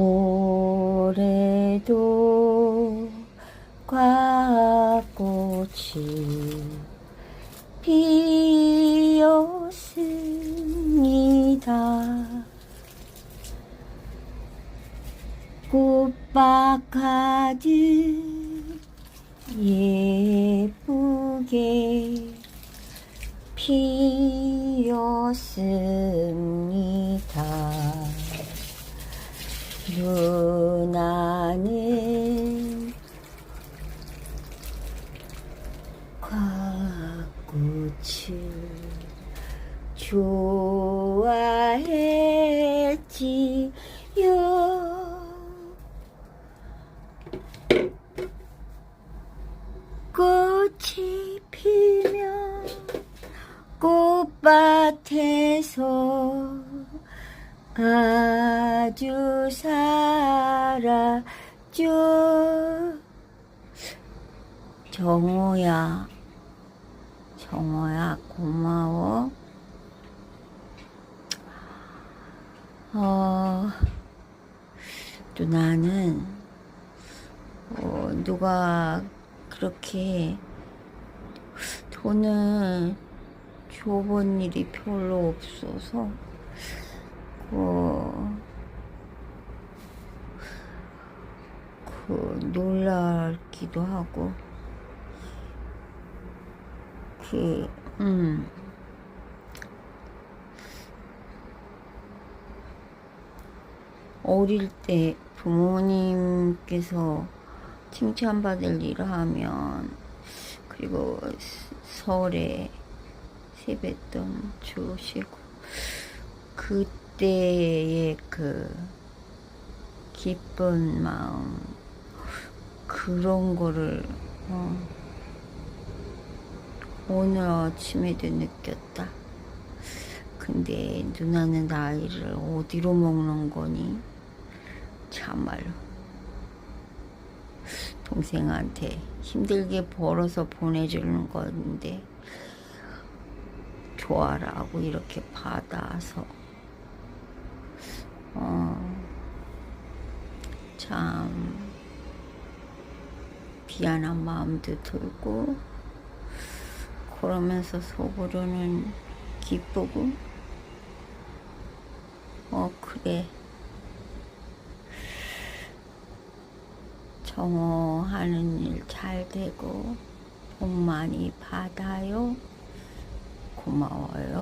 올해도 과꽃이 피었습니다. 꽃밭 가득 예쁘게 피었습니다. 누나는 과꽃을 좋아했지요. 꽃이 피면 꽃밭에서 아 주 살았죠. 정호야, 정호야, 고마워. 어, 누나는, 어, 누가 그렇게 돈을 줘본 일이 별로 없어서, 그, 그, 놀랄기도 하고, 그, 음, 어릴 때 부모님께서 칭찬받을 일을 하면, 그리고 설에 세뱃돈 주시고, 그때의 그 기쁜 마음, 그런 거를, 어, 오늘 아침에도 느꼈다. 근데 누나는 나이를 어디로 먹는 거니? 참말로. 동생한테 힘들게 벌어서 보내주는 건데, 좋아라고 이렇게 받아서, 어, 참, 미안한 마음도 들고, 그러면서 속으로는 기쁘고, 어, 그래. 정호 하는 일 잘 되고, 복 많이 받아요. 고마워요.